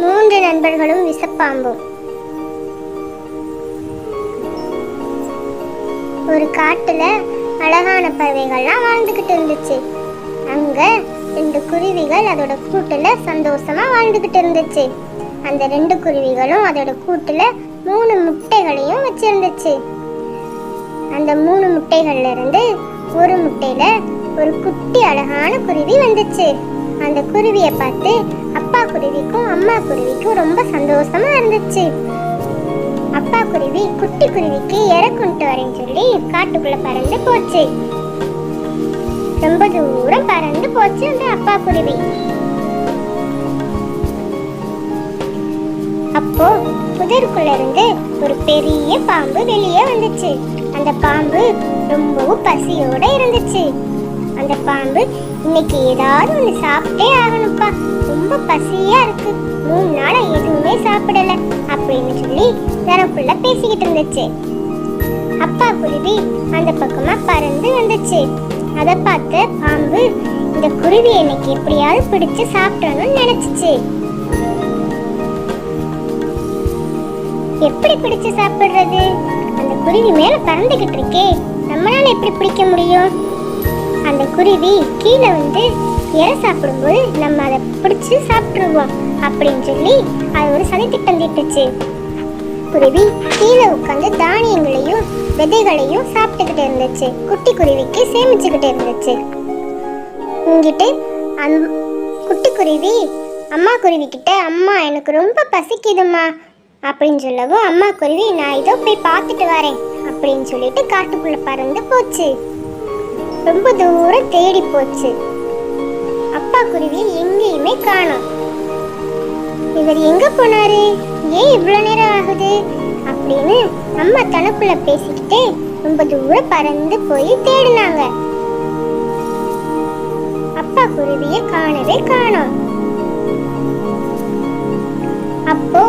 மூன்று நண்பர்களும் விஷப்பாம்பும் ஒரு காட்டுல அழகான பறவைகள்லாம் வாழ்ந்துகிட்டு இருந்துச்சு. அங்க ரெண்டு குருவிகள் அதோட கூட்டுல சந்தோஷமா வாழ்ந்துகிட்டு இருந்துச்சு. அந்த ரெண்டு குருவிகளும் அதோட கூட்டுல மூணு முட்டைகளையும் வச்சிருந்துச்சு. அந்த மூணு முட்டைகள்ல இருந்து ஒரு முட்டையில ஒரு குட்டி அழகான குருவி வந்துச்சு. அந்த குருவியை பார்த்து அப்பா குருவி அம்மா குருவிக்கும் ரொம்ப சந்தோஷமா இருந்துச்சு. அப்பா குருவி குட்டி குருவிக்கு இறை கொண்டு வரேன்னு சொல்லி காட்டுக்குள்ள பறந்து போச்சு. ரொம்ப தூரம் பறந்து போச்சு அந்த அப்பா குருவி. அப்போ புதருக்குள்ள இருந்து ஒரு பெரிய பாம்பு வெளியே வந்துச்சு. அந்த பாம்பு ரொம்பவும் பசியோட இருந்துச்சு. அந்த பாம்பு இன்னைக்கு ஏதாவது ஒன்று சாப்பிட்டே ஆகணும்ப்பா. ரொம்ப பசியா இருக்கு. மூணு நாளா எதுவுமே சாப்பிடல. அப்படின்னு சொல்லி தரப்புள்ள பேசிக்கிட்டு இருந்துச்சு. அப்பா குருவி அந்த பக்கமா பறந்து வந்துச்சு. அதை பார்த்த பாம்பு இந்த குருவி இன்னைக்கு எப்படியாவது பிடிச்சு சாப்பிடணும்னு நினைச்சிச்சு. எப்படி பிடிச்சு சாப்பிடுறது? அந்த குருவி மேல பறந்துகிட்டு இருக்கே. நம்மளால எப்படி பிடிக்க முடியும்? அந்த குருவி கீழே வந்து இறை சாப்பிடும்போது நம்ம அதை பிடிச்சி சாப்பிட்ருவோம் அப்படின்னு சொல்லி அது ஒரு சதித்திட்டம் தீட்டுச்சு. குருவி கீழே உட்காந்து தானியங்களையும் விதைகளையும் சாப்பிட்டுக்கிட்டு இருந்துச்சு. குட்டி குருவிக்கு சேமிச்சுக்கிட்டு இருந்துச்சு. இங்கிட்டு அந் குட்டி குருவி அம்மா குருவி கிட்ட அம்மா எனக்கு ரொம்ப பசிக்குதும்மா. அப்படின்னு சொல்லவும் அம்மா குருவி நான் இதோ போய் பார்த்துட்டு வரேன். அப்படின்னு சொல்லிட்டு காட்டுக்குள்ளே பறந்து போச்சு. ரொம்ப தூரம் தேடி போச்சு. அப்பா குருவி எங்கேயுமே காணோம். இவர் எங்க போனாரு? ஏன் இவ்வளவு நேரம் ஆகுது? அப்படின்னு அம்மா தனக்குள்ள பேசிக்கிட்டு ரொம்ப தூரம் பறந்து போய் தேடினாங்க. அப்பா குருவிய காணவே காணோம். அப்போ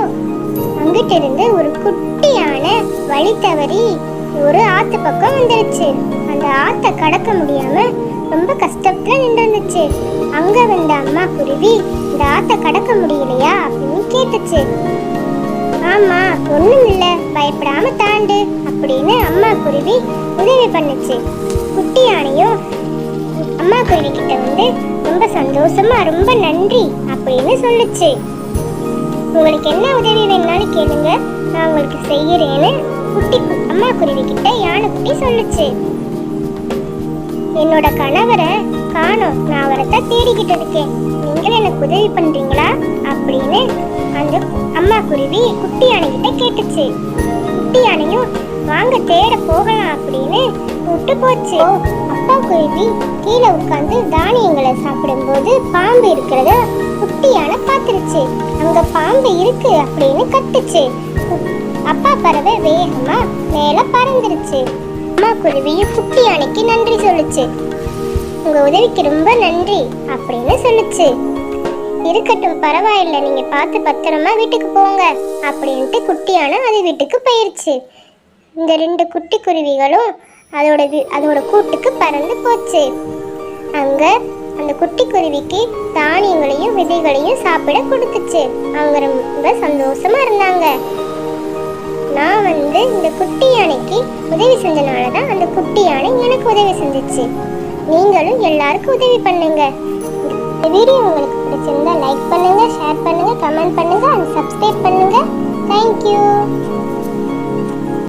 அங்கிட்ட இருந்து ஒரு குட்டியான வழி தவறி ஒரு ஆத்து பக்கம் வந்துருச்சு. அந்த ஆத்தை கடக்க முடியாம ரொம்ப கஷ்டத்துல நின்று இருந்துச்சு. அங்க வந்த அம்மா குருவி இந்த ஆத்தை கடக்க முடியலையா? அப்படின்னு கேட்டுச்சு. ஆமா ஒண்ணும் இல்ல பயப்படாம தாண்டு அப்படின்னு அம்மா குருவி உதவி பண்ணுச்சு. குட்டி யானையும் அம்மா குருவி கிட்ட வந்து ரொம்ப சந்தோஷமா ரொம்ப நன்றி அப்படின்னு சொல்லுச்சு. உங்களுக்கு என்ன உதவி வேணாலும் கேளுங்க நான் உங்களுக்கு செய்யறேன்னு குட்டி அம்மா குருவி கிட்ட யானை குட்டி சொல்லுச்சு. என்னோட கணவரை காணோம். நான் அவரை தான் தேடிக்கிட்டு இருக்கேன். நீங்களும் எனக்கு உதவி பண்றீங்களா? அப்படின்னு அந்த அம்மா குருவி குட்டி யானை கிட்ட கேட்டுச்சு. குட்டி யானையும் வாங்க தேட போகலாம் அப்படின்னு கூட்டு போச்சு. அப்பா குருவி கீழே உட்கார்ந்து தானியங்களை சாப்பிடும்போது பாம்பு இருக்கிறத குட்டி யானை பார்த்துருச்சு. அங்க பாம்பு இருக்கு அப்படின்னு கத்துச்சு. அப்பா பறவை வேகமா மேல பறந்துருச்சு. அம்மா குருவியும் குட்டி யானைக்கு நன்றி சொல்லுச்சு. உங்க உதவிக்கு ரொம்ப நன்றி அப்படின்னு சொல்லுச்சு. இருக்கட்டும் பரவாயில்ல நீங்க பார்த்து பத்திரமா வீட்டுக்கு போங்க அப்படின்ட்டு குட்டியான அது வீட்டுக்கு போயிருச்சு. இந்த ரெண்டு குட்டி குருவிகளும் அதோட அதோட கூட்டுக்கு பறந்து போச்சு. அங்க அந்த குட்டி குருவிக்கு தானியங்களையும் விதைகளையும் சாப்பிட கொடுத்துச்சு. அவங்க ரொம்ப சந்தோஷமா இருந்தாங்க. நான் வந்து இந்த குட்டி யானைக்கு உதவி செஞ்சனால தான் அந்த குட்டி யானை எனக்கு உதவி செஞ்சுச்சு. நீங்களும் எல்லாருக்கும் உதவி பண்ணுங்க. இந்த வீடியோ உங்களுக்கு பிடிச்சிருந்தா லைக் பண்ணுங்க ஷேர் பண்ணுங்க கமெண்ட் பண்ணுங்க அண்ட் சப்ஸ்கிரைப் பண்ணுங்க. தேங்க்யூ